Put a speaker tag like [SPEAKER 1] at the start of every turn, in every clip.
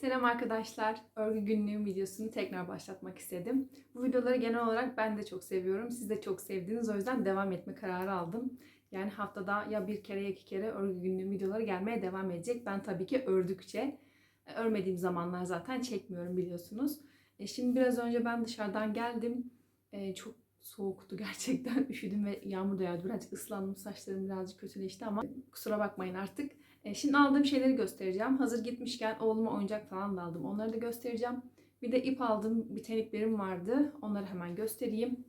[SPEAKER 1] Selam arkadaşlar. Örgü günlüğüm videosunu tekrar başlatmak istedim. Bu videoları genel olarak ben de çok seviyorum. Siz de çok sevdiniz. O yüzden devam etme kararı aldım. Yani haftada ya bir kere ya iki kere örgü günlüğüm videoları gelmeye devam edecek. Ben tabii ki ördükçe, e, örmediğim zamanlar zaten çekmiyorum biliyorsunuz. E, Şimdi biraz önce ben dışarıdan geldim. E, Çok soğuktu gerçekten. Üşüdüm ve yağmur da yağdı. Birazcık ıslandım. Saçlarım birazcık kötüleşti ama kusura bakmayın artık. E, Şimdi aldığım şeyleri göstereceğim. Hazır gitmişken oğluma oyuncak falan da aldım. Onları da göstereceğim. Bir de ip aldım. Biten iplerim vardı. Onları hemen göstereyim.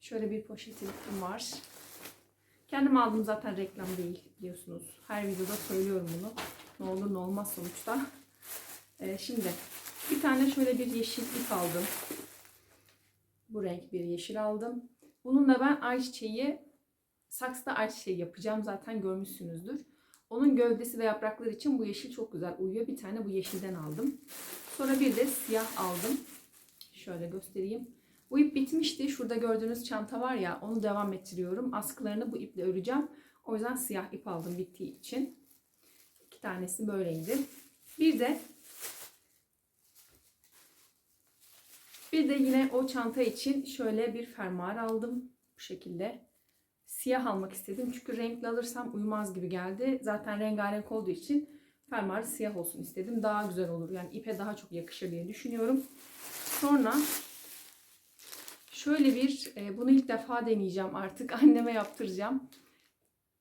[SPEAKER 1] Şöyle bir poşet ipim var. Kendim aldım zaten reklam değil biliyorsunuz. Her videoda söylüyorum bunu. Ne olur ne olmaz sonuçta. E, şimdi bir tane şöyle bir yeşil ip aldım. Bu renk bir yeşil aldım. Bununla ben ayçiçeği, saksıda ayçiçeği yapacağım. Zaten görmüşsünüzdür. Onun gövdesi ve yaprakları için bu yeşil çok güzel uyuyor. Bir tane bu yeşilden aldım. Sonra bir de siyah aldım. Şöyle göstereyim. Bu ip bitmişti. Şurada gördüğünüz çanta var ya onu devam ettiriyorum. Askılarını bu iple öreceğim. O yüzden siyah ip aldım bittiği için. İki tanesi böyleydi. Bir de bir de yine o çanta için şöyle bir fermuar aldım. Bu şekilde siyah almak istedim. Çünkü renkli alırsam uymaz gibi geldi. Zaten rengarenk olduğu için fermuarı siyah olsun istedim. Daha güzel olur. Yani ipe daha çok yakışır diye düşünüyorum. Sonra şöyle bir, e, bunu ilk defa deneyeceğim artık. Anneme yaptıracağım.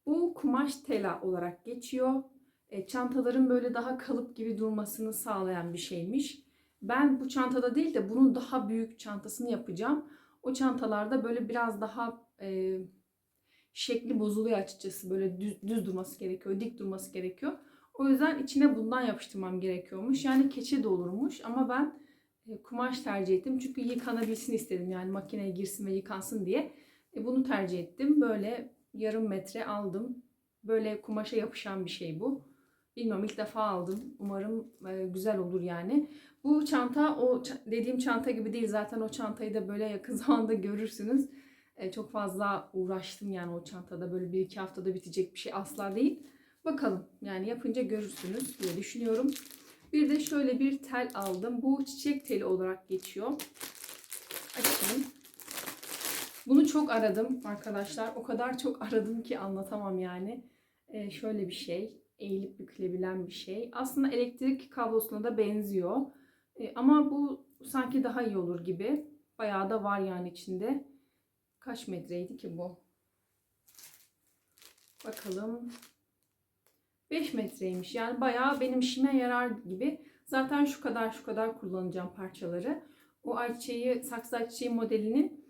[SPEAKER 1] Bu kumaş tela olarak geçiyor. E, çantaların böyle daha kalıp gibi durmasını sağlayan bir şeymiş. Ben bu çantada değil de bunun daha büyük çantasını yapacağım. O çantalarda böyle biraz daha e, şekli bozuluyor açıkçası. Böyle düz, düz durması gerekiyor, dik durması gerekiyor. O yüzden içine bundan yapıştırmam gerekiyormuş. Yani keçe de olurmuş ama ben e, kumaş tercih ettim. Çünkü yıkanabilsin istedim. Yani makineye girsin ve yıkansın diye. E, bunu tercih ettim. Böyle yarım metre aldım. Böyle kumaşa yapışan bir şey bu. Bilmiyorum ilk defa aldım. Umarım e, güzel olur yani. Bu çanta o dediğim çanta gibi değil. Zaten o çantayı da böyle yakın zamanda görürsünüz. E, çok fazla uğraştım yani o çantada. Böyle bir iki haftada bitecek bir şey asla değil. Bakalım yani yapınca görürsünüz diye düşünüyorum. Bir de şöyle bir tel aldım. Bu çiçek teli olarak geçiyor. Açayım. Bunu çok aradım arkadaşlar. O kadar çok aradım ki anlatamam yani. E, şöyle bir şey. Eğilip bükülebilen bir şey. Aslında elektrik kablosuna da benziyor. E, ama bu sanki daha iyi olur gibi. Bayağı da var yani içinde. Kaç metreydi ki bu? Bakalım. 5 metreymiş. Yani bayağı benim işime yarar gibi. Zaten şu kadar şu kadar kullanacağım parçaları. O ayçiçeği, saksı ayçiçeği modelinin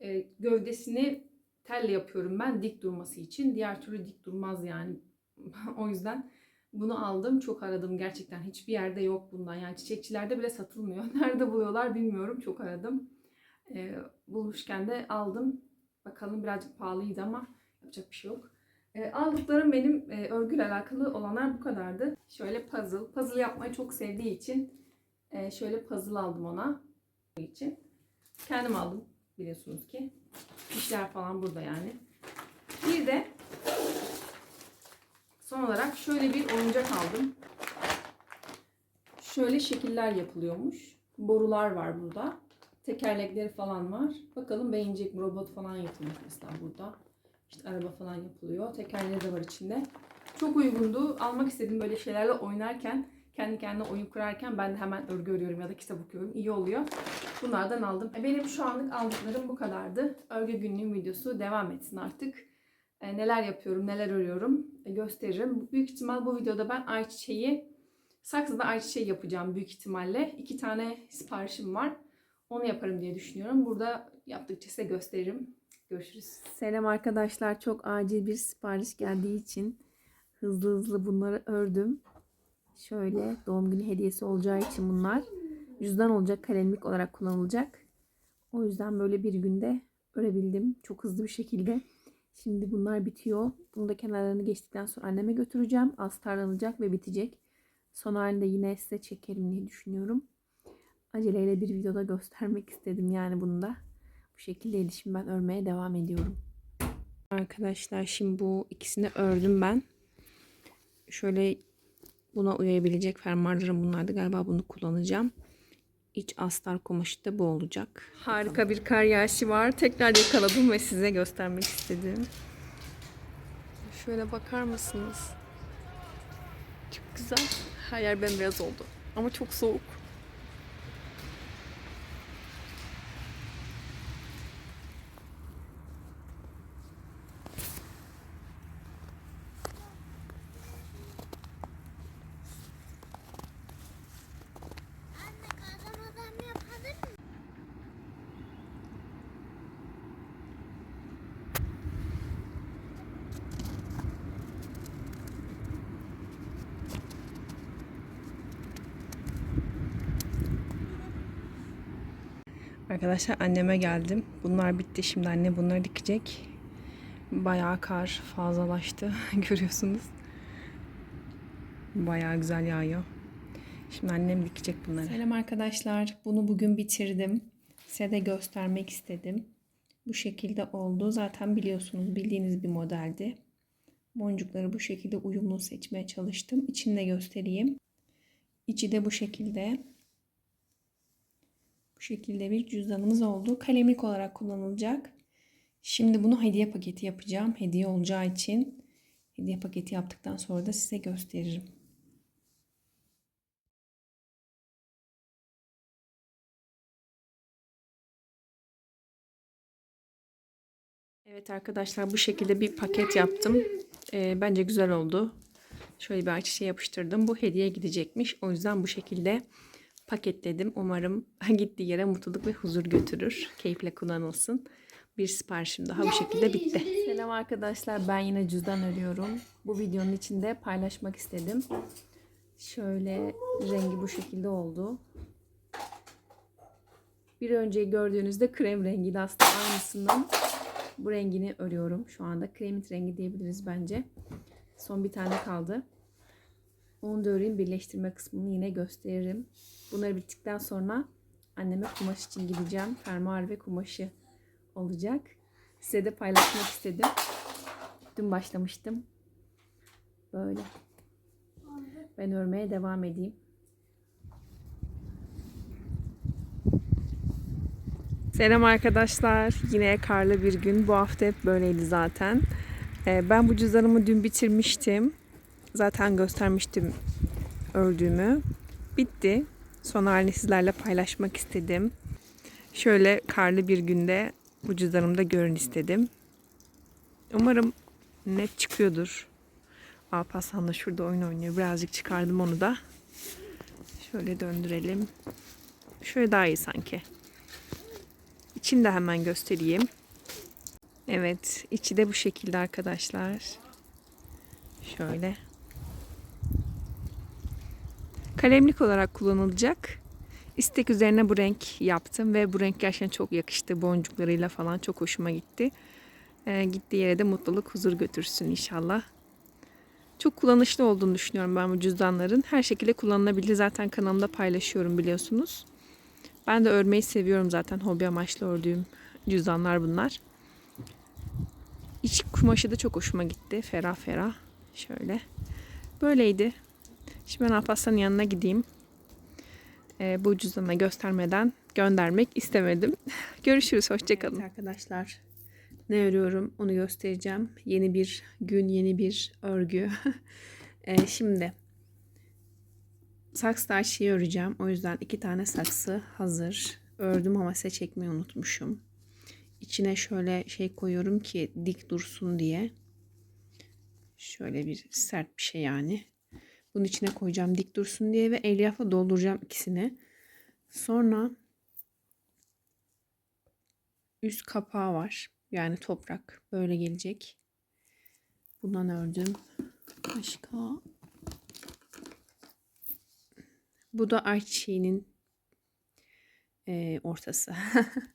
[SPEAKER 1] e, gövdesini telle yapıyorum ben dik durması için. Diğer türlü dik durmaz yani. o yüzden bunu aldım. Çok aradım gerçekten. Hiçbir yerde yok bundan. Yani çiçekçilerde bile satılmıyor. Nerede buluyorlar bilmiyorum. Çok aradım. E, bulmuşken de aldım. Bakalım birazcık pahalıydı ama yapacak bir şey yok. E, aldıklarım benim e, örgüyle alakalı olanlar bu kadardı. Şöyle puzzle. Puzzle yapmayı çok sevdiği için e, şöyle puzzle aldım ona. için. Kendim aldım biliyorsunuz ki. Fişler falan burada yani. Bir de son olarak şöyle bir oyuncak aldım. Şöyle şekiller yapılıyormuş. Borular var burada. Tekerlekleri falan var. Bakalım beğenecek mi? Robot falan yapılmış mesela burada. İşte araba falan yapılıyor. Tekerleri de var içinde. Çok uygundu. Almak istedim böyle şeylerle oynarken. Kendi kendine oyun kurarken ben de hemen örgü örüyorum ya da kitap okuyorum. İyi oluyor. Bunlardan aldım. E, Benim şu anlık aldıklarım bu kadardı. Örgü günlüğüm videosu devam etsin artık. E, neler yapıyorum, neler örüyorum e, gösteririm. Büyük ihtimal bu videoda ben ayçiçeği, saksıda ayçiçeği yapacağım büyük ihtimalle. İki tane siparişim var. Onu yaparım diye düşünüyorum. Burada yaptıkça size gösteririm. Görüşürüz. Selam arkadaşlar. Çok acil bir sipariş geldiği için hızlı hızlı bunları ördüm. Şöyle doğum günü hediyesi olacağı için bunlar. Cüzdan olacak, kalemlik olarak kullanılacak. O yüzden böyle bir günde örebildim. Çok hızlı bir şekilde. Şimdi bunlar bitiyor. Bunu da kenarlarını geçtikten sonra anneme götüreceğim. Astarlanacak ve bitecek. Son halinde yine size çekerim diye düşünüyorum. Aceleyle bir videoda göstermek istedim yani bunu da. Bu şekildeydi. Şimdi ben örmeye devam ediyorum. Arkadaşlar şimdi bu ikisini ördüm ben. Şöyle Buna uyabilecek fermuarlarım bunlardı. Galiba bunu kullanacağım. İç astar kumaşı da bu olacak. Harika bir kar yağışı var. Tekrar yakaladım ve size göstermek istedim. Şöyle bakar mısınız? Çok güzel. Her yer bembeyaz oldu. Ama çok soğuk. Arkadaşlar anneme geldim. Bunlar bitti. Şimdi anne bunları dikecek. Bayağı kar fazlalaştı. Görüyorsunuz. Bayağı güzel yağıyor. Şimdi annem dikecek bunları. Selam arkadaşlar. Bunu bugün bitirdim. Size de göstermek istedim. Bu şekilde oldu. Zaten biliyorsunuz bildiğiniz bir modeldi. Boncukları bu şekilde uyumlu seçmeye çalıştım. İçini de göstereyim. İçi de bu şekilde. Bu şekilde bir cüzdanımız oldu. Kalemlik olarak kullanılacak. Şimdi bunu hediye paketi yapacağım. Hediye olacağı için hediye paketi yaptıktan sonra da size gösteririm. Evet arkadaşlar bu şekilde bir paket yaptım. Ee, bence güzel oldu. Şöyle bir açışa yapıştırdım. Bu hediye gidecekmiş. O yüzden bu şekilde paketledim. Umarım gittiği yere mutluluk ve huzur götürür. Keyifle kullanılsın. Bir siparişim daha bu şekilde bitti. Selam arkadaşlar. Ben yine cüzdan örüyorum. Bu videonun içinde paylaşmak istedim. Şöyle rengi bu şekilde oldu. Bir önce gördüğünüzde krem rengiydi aslında aynısından. Bu rengini örüyorum şu anda. Kremit rengi diyebiliriz bence. Son bir tane kaldı. Onu da öreyim. Birleştirme kısmını yine gösteririm. Bunları bittikten sonra anneme kumaş için gideceğim. Fermuar ve kumaşı olacak. Size de paylaşmak istedim. Dün başlamıştım. Böyle. Ben örmeye devam edeyim. Selam arkadaşlar. Yine karlı bir gün. Bu hafta hep böyleydi zaten. Ee, ben bu cüzdanımı dün bitirmiştim. Zaten göstermiştim ördüğümü. Bitti. Son halini sizlerle paylaşmak istedim. Şöyle karlı bir günde bu cüzdanımda görün istedim. Umarım net çıkıyordur. Alparslan da şurada oyun oynuyor. Birazcık çıkardım onu da. Şöyle döndürelim. Şöyle daha iyi sanki. İçini de hemen göstereyim. Evet, içi de bu şekilde arkadaşlar. Şöyle. Kalemlik olarak kullanılacak. İstek üzerine bu renk yaptım ve bu renk gerçekten çok yakıştı. Boncuklarıyla falan çok hoşuma gitti. Ee, gittiği yere de mutluluk, huzur götürsün inşallah. Çok kullanışlı olduğunu düşünüyorum ben bu cüzdanların. Her şekilde kullanılabilir. Zaten kanalımda paylaşıyorum biliyorsunuz. Ben de örmeyi seviyorum zaten. Hobi amaçlı ördüğüm cüzdanlar bunlar. İç kumaşı da çok hoşuma gitti. Ferah ferah. Şöyle. Böyleydi. Şimdi ben Alparslan'ın yanına gideyim. Ee, bu cüzdanı göstermeden göndermek istemedim. Görüşürüz. Hoşçakalın. Evet arkadaşlar. Ne örüyorum onu göstereceğim. Yeni bir gün, yeni bir örgü. Ee, şimdi saksıda şeyi öreceğim. O yüzden iki tane saksı hazır. Ördüm ama size çekmeyi unutmuşum. İçine şöyle şey koyuyorum ki dik dursun diye. Şöyle bir sert bir şey yani. Bunun içine koyacağım dik dursun diye ve elyafla dolduracağım ikisini. Sonra üst kapağı var. Yani toprak böyle gelecek. Bundan ördüm. Başka bu da ayçiçeğinin e, ortası.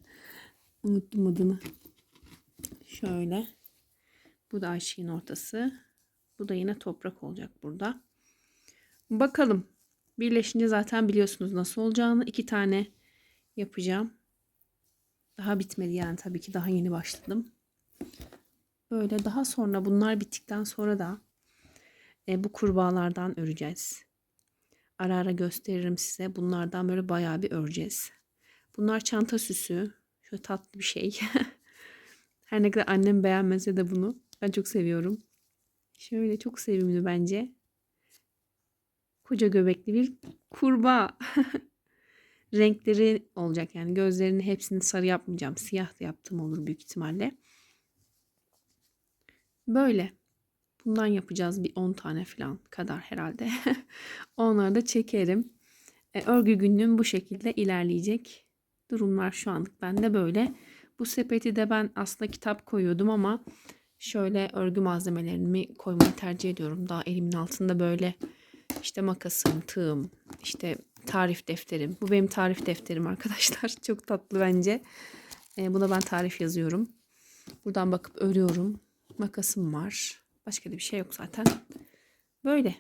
[SPEAKER 1] Unuttum adını. Şöyle. Bu da ayçiçeğin ortası. Bu da yine toprak olacak burada. Bakalım. Birleşince zaten biliyorsunuz nasıl olacağını. iki tane yapacağım. Daha bitmedi yani tabii ki daha yeni başladım. Böyle daha sonra bunlar bittikten sonra da
[SPEAKER 2] e, bu kurbağalardan öreceğiz. Ara ara gösteririm size. Bunlardan böyle bayağı bir öreceğiz. Bunlar çanta süsü. Şöyle tatlı bir şey. Her ne kadar annem beğenmese de bunu. Ben çok seviyorum. Şöyle çok sevimli bence. Koca göbekli bir kurbağa. Renkleri olacak yani gözlerini hepsini sarı yapmayacağım. Siyah da yaptığım olur büyük ihtimalle. Böyle. Bundan yapacağız bir 10 tane falan kadar herhalde. Onları da çekerim. E, örgü günlüğüm bu şekilde ilerleyecek. Durumlar şu anlık bende böyle. Bu sepeti de ben aslında kitap koyuyordum ama şöyle örgü malzemelerimi koymayı tercih ediyorum. Daha elimin altında böyle işte makasım, tığım, işte tarif defterim. Bu benim tarif defterim arkadaşlar. Çok tatlı bence. E, buna ben tarif yazıyorum. Buradan bakıp örüyorum. Makasım var. Başka da bir şey yok zaten. Böyle.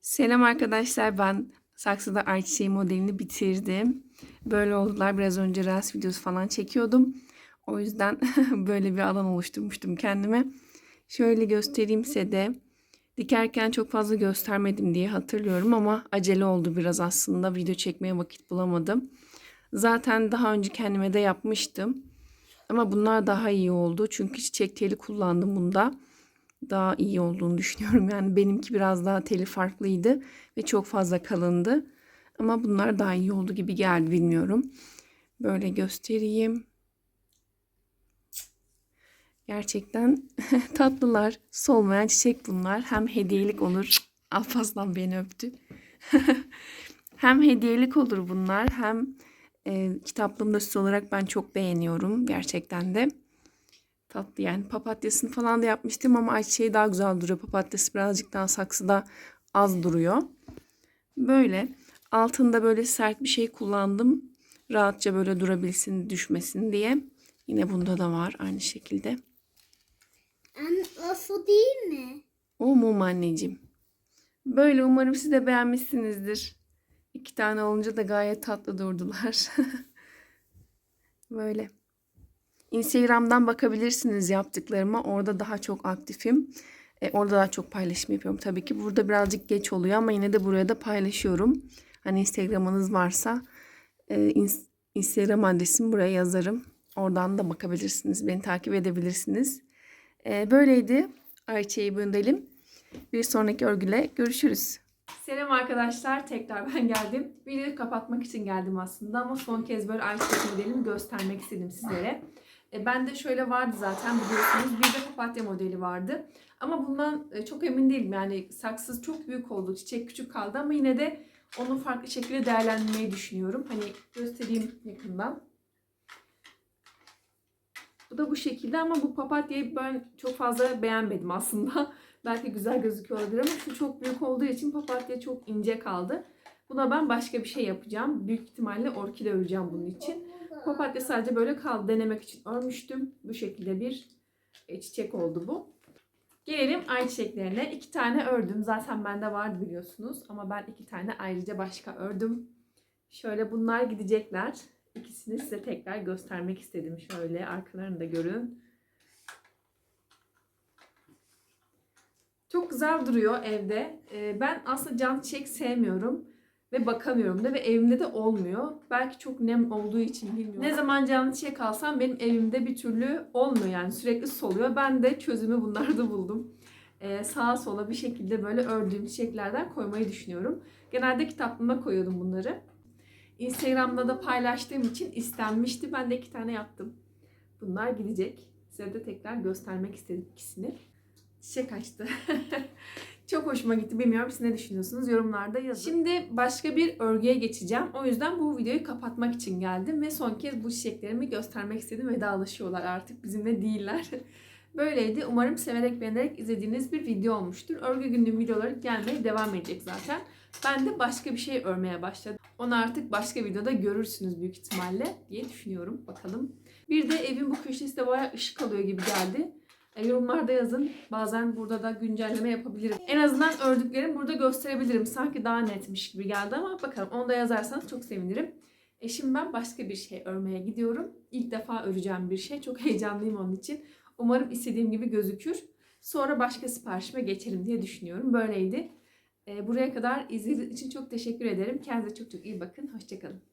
[SPEAKER 1] Selam arkadaşlar ben saksıda ayçiçeği modelini bitirdim. Böyle oldular biraz önce reels videosu falan çekiyordum. O yüzden böyle bir alan oluşturmuştum kendime. Şöyle göstereyim size de. Dikerken çok fazla göstermedim diye hatırlıyorum ama acele oldu biraz aslında. Video çekmeye vakit bulamadım. Zaten daha önce kendime de yapmıştım. Ama bunlar daha iyi oldu. Çünkü çiçek teli kullandım bunda. Daha iyi olduğunu düşünüyorum. Yani benimki biraz daha teli farklıydı ve çok fazla kalındı. Ama bunlar daha iyi oldu gibi geldi bilmiyorum. Böyle göstereyim. Gerçekten tatlılar. Solmayan çiçek bunlar. Hem hediyelik olur. Alpaslan beni öptü. hem hediyelik olur bunlar hem e, kitaplığımda süs olarak ben çok beğeniyorum gerçekten de. Tatlı yani papatyasını falan da yapmıştım ama ayçiçeği daha güzel duruyor. Papatyası birazcık daha saksıda az duruyor. Böyle altında böyle sert bir şey kullandım. Rahatça böyle durabilsin düşmesin diye. Yine bunda da var aynı şekilde.
[SPEAKER 3] Su değil mi?
[SPEAKER 1] O mum anneciğim. Böyle umarım siz de beğenmişsinizdir. İki tane olunca da gayet tatlı durdular. Böyle. Instagram'dan bakabilirsiniz yaptıklarıma. Orada daha çok aktifim. E, orada daha çok paylaşım yapıyorum tabii ki. Burada birazcık geç oluyor ama yine de buraya da paylaşıyorum. Hani Instagram'ınız varsa e, ins- Instagram adresimi buraya yazarım. Oradan da bakabilirsiniz. Beni takip edebilirsiniz. E, böyleydi. Ayça'yı böndelim. Bir sonraki örgüle görüşürüz. Selam arkadaşlar. Tekrar ben geldim. Videoyu kapatmak için geldim aslında ama son kez böyle Ayçiçek modelimi göstermek istedim sizlere. E, ben de şöyle vardı zaten biliyorsunuz. Bir de papatya modeli vardı. Ama bundan e, çok emin değilim. Yani saksız çok büyük oldu. Çiçek küçük kaldı ama yine de onu farklı şekilde değerlendirmeyi düşünüyorum. Hani göstereyim yakından. Bu da bu şekilde ama bu papatyayı ben çok fazla beğenmedim aslında. Belki güzel gözüküyor olabilir ama şu çok büyük olduğu için papatya çok ince kaldı. Buna ben başka bir şey yapacağım. Büyük ihtimalle orkide öreceğim bunun için. Papatya sadece böyle kaldı. Denemek için örmüştüm. Bu şekilde bir e, çiçek oldu bu. Gelelim ay çiçeklerine. İki tane ördüm. Zaten bende vardı biliyorsunuz. Ama ben iki tane ayrıca başka ördüm. Şöyle bunlar gidecekler. İkisini size tekrar göstermek istedim. Şöyle arkalarını da görün. Çok güzel duruyor evde. Ee, Ben aslında cam çiçek sevmiyorum. Ve bakamıyorum da ve evimde de olmuyor. Belki çok nem olduğu için bilmiyorum. Ne zaman canlı çiçek alsam benim evimde bir türlü olmuyor yani sürekli soluyor. Ben de çözümü bunlarda buldum. Ee, sağa sola bir şekilde böyle ördüğüm çiçeklerden koymayı düşünüyorum. Genelde kitaplığıma koyuyordum bunları. Instagram'da da paylaştığım için istenmişti. Ben de iki tane yaptım. Bunlar gidecek. Size de tekrar göstermek istedim ikisini. Çiçek açtı. Çok hoşuma gitti. Bilmiyorum siz ne düşünüyorsunuz? Yorumlarda yazın. Şimdi başka bir örgüye geçeceğim. O yüzden bu videoyu kapatmak için geldim ve son kez bu çiçeklerimi göstermek istedim. Vedalaşıyorlar artık. Bizimle değiller. Böyleydi. Umarım severek beğenerek izlediğiniz bir video olmuştur. Örgü günlüğüm videoları gelmeye devam edecek zaten. Ben de başka bir şey örmeye başladım. Onu artık başka videoda görürsünüz büyük ihtimalle diye düşünüyorum. Bakalım. Bir de evin bu köşesi de bayağı ışık alıyor gibi geldi. E, yorumlarda yazın. Bazen burada da güncelleme yapabilirim. En azından ördüklerimi burada gösterebilirim. Sanki daha netmiş gibi geldi ama bakalım onu da yazarsanız çok sevinirim. E şimdi ben başka bir şey örmeye gidiyorum. İlk defa öreceğim bir şey. Çok heyecanlıyım onun için. Umarım istediğim gibi gözükür.
[SPEAKER 2] Sonra başka siparişime geçerim diye düşünüyorum. Böyleydi. E, buraya kadar izlediğiniz için çok teşekkür ederim. Kendinize çok çok iyi bakın. Hoşçakalın.